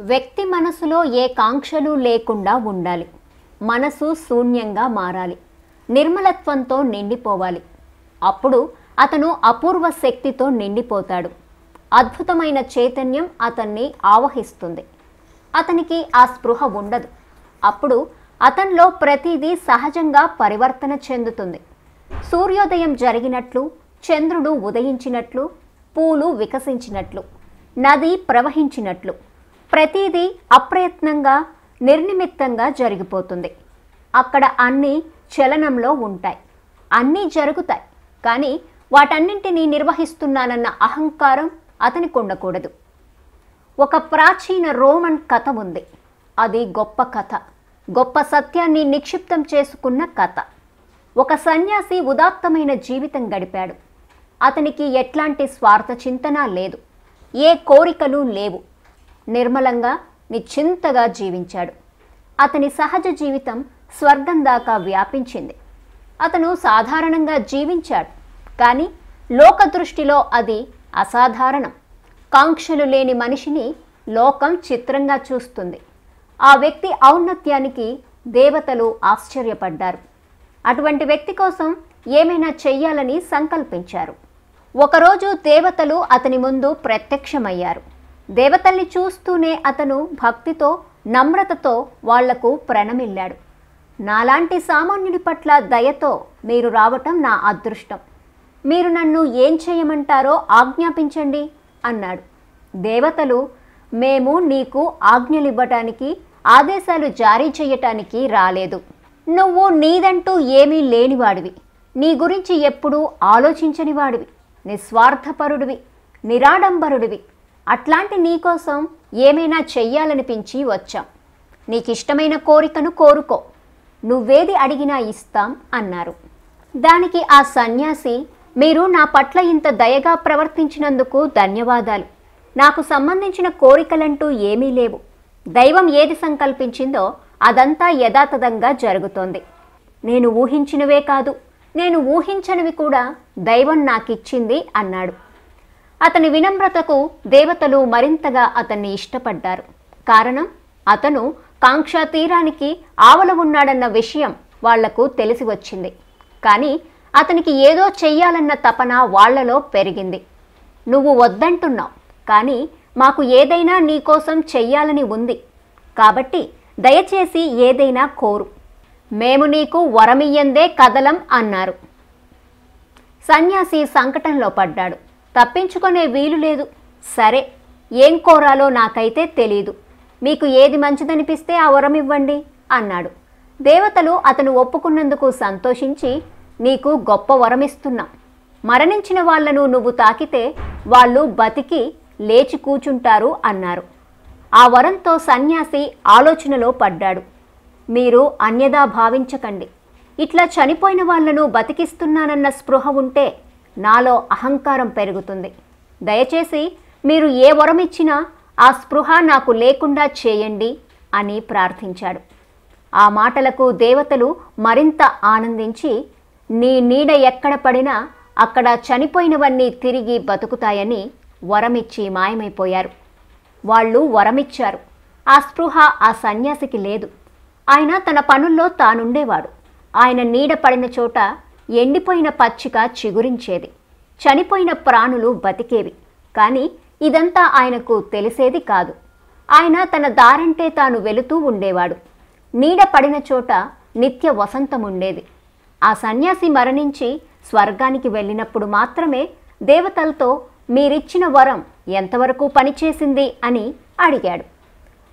వ్యక్తి మనసులో ఏ కాంక్షలు లేకుండా ఉండాలి. మనసు శూన్యంగా మారాలి. నిర్మలత్వంతో నిండిపోవాలి. అప్పుడు అతను అపూర్వ శక్తితో నిండిపోతాడు. అద్భుతమైన చైతన్యం అతన్ని ఆవహిస్తుంది. అతనికి ఆ స్పృహ ఉండదు. అప్పుడు అతనిలో ప్రతిదీ సహజంగా పరివర్తన చెందుతుంది. సూర్యోదయం జరిగినట్లు చంద్రుడు ఉదయించినట్లు పూలు వికసించినట్లు నది ప్రవహించినట్లు ప్రతిదీ అప్రయత్నంగా నిర్నిమిత్తంగా జరిగిపోతుంది. అక్కడ అన్నీ చలనంలో ఉంటాయి. అన్నీ జరుగుతాయి. కానీ వాటన్నింటినీ నిర్వహిస్తున్నానన్న అహంకారం అతనికి ఉండకూడదు ఒక ప్రాచీన రోమన్ కథ ఉంది. అది గొప్ప కథ. గొప్ప సత్యాన్ని నిక్షిప్తం చేసుకున్న కథ. ఒక సన్యాసి ఉదాత్తమైన జీవితం గడిపాడు. అతనికి ఎట్లాంటి స్వార్థ చింతన లేదు. ఏ కోరికలు లేవు. నిర్మలంగా నిశ్చింతగా జీవించాడు. అతని సహజ జీవితం స్వర్గం దాకా వ్యాపించింది. అతను సాధారణంగా జీవించాడు కానీ లోక దృష్టిలో అది అసాధారణం. కాంక్షలు లేని మనిషిని లోకం చిత్రంగా చూస్తుంది. ఆ వ్యక్తి ఔన్నత్యానికి దేవతలు ఆశ్చర్యపడ్డారు. అటువంటి వ్యక్తి కోసం ఏమైనా చెయ్యాలని సంకల్పించారు. ఒకరోజు దేవతలు అతని ముందు ప్రత్యక్షమయ్యారు. దేవతల్ని చూస్తూనే అతను భక్తితో నమ్రతతో వాళ్ళకు ప్రణమిల్లాడు. నాలాంటి సామాన్యుడి పట్ల దయతో మీరు రావటం నా అదృష్టం. మీరు నన్ను ఏం చేయమంటారో ఆజ్ఞాపించండి అన్నాడు. దేవతలు మేము నీకు ఆజ్ఞలివ్వటానికి ఆదేశాలు జారీ చేయటానికి రాలేదు. నువ్వు నీదంటూ ఏమీ లేనివాడివి. నీ గురించి ఎప్పుడూ ఆలోచించని వాడివి నిస్వార్థపరుడివి. నిరాడంబరుడివి. అట్లాంటి నీకోసం ఏమైనా చెయ్యాలనిపించి వచ్చాం. నీకిష్టమైన కోరికను కోరుకో. నువ్వేది అడిగినా ఇస్తాం అన్నారు. దానికి ఆ సన్యాసి మీరు నా పట్ల ఇంత దయగా ప్రవర్తించినందుకు ధన్యవాదాలు. నాకు సంబంధించిన కోరికలంటూ ఏమీ లేవు. దైవం ఏది సంకల్పించిందో అదంతా యథాతథంగా జరుగుతోంది. నేను ఊహించినవే కాదు నేను ఊహించనివి కూడా దైవం నాకిచ్చింది అన్నాడు. అతని వినమ్రతకు దేవతలు మరింతగా అతన్ని ఇష్టపడ్డారు. కారణం అతను కాంక్షా తీరానికి ఆవల ఉన్నాడన్న విషయం వాళ్ళకు తెలిసి వచ్చింది. కానీ అతనికి ఏదో చెయ్యాలన్న తపన వాళ్ళలో పెరిగింది. నువ్వు వద్దంటున్నావు కానీ మాకు ఏదైనా నీకోసం చెయ్యాలని ఉంది. కాబట్టి దయచేసి ఏదైనా కోరు. మేము నీకు వరమియ్యందే కదలం అన్నారు. సన్యాసి సంకటంలో పడ్డాడు. తప్పించుకునే వీలు లేదు. సరే ఏం కోరాలో నాకైతే తెలీదు. మీకు ఏది మంచిదనిపిస్తే ఆ వరం ఇవ్వండి అన్నాడు. దేవతలు అతను ఒప్పుకున్నందుకు సంతోషించి నీకు గొప్ప వరమిస్తున్నాం మరణించిన వాళ్ళను నువ్వు తాకితే వాళ్ళు బతికి లేచి కూచుంటారు అన్నారు. ఆ వరంతో సన్యాసి ఆలోచనలో పడ్డాడు. మీరు అన్యదా భావించకండి. ఇట్లా చనిపోయిన వాళ్ళను బతికిస్తున్నానన్న స్పృహ ఉంటే నాలో అహంకారం పెరుగుతుంది. దయచేసి మీరు ఏ వరం ఇచ్చినా ఆ స్పృహ నాకు లేకుండా చేయండి అని ప్రార్థించాడు. ఆ మాటలకు దేవతలు మరింత ఆనందించి నీ నీడ ఎక్కడ పడినా అక్కడ చనిపోయినవన్నీ తిరిగి బతుకుతాయని వరమిచ్చి మాయమైపోయారు. వాళ్ళు వరమిచ్చారు. ఆ స్పృహ ఆ సన్యాసికి లేదు. ఆయన తన పనుల్లో తానుండేవాడు. ఆయన నీడ పడిన చోట ఎండిపోయిన పచ్చిక చిగురించేది. చనిపోయిన ప్రాణులు బతికేవి. కానీ ఇదంతా ఆయనకు తెలిసేది కాదు. ఆయన తన దారంటే తాను వెళుతూ ఉండేవాడు. నీడ పడిన చోట నిత్య వసంతం ఉండేది. ఆ సన్యాసి మరణించి స్వర్గానికి వెళ్ళినప్పుడు మాత్రమే దేవతలతో మీరిచ్చిన వరం ఎంతవరకు పనిచేసింది? అని అడిగాడు.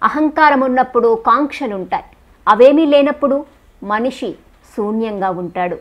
అహంకారం ఉన్నప్పుడు కాంక్షలుంటాయి. అవేమీ లేనప్పుడు మనిషి శూన్యంగా ఉంటాడు.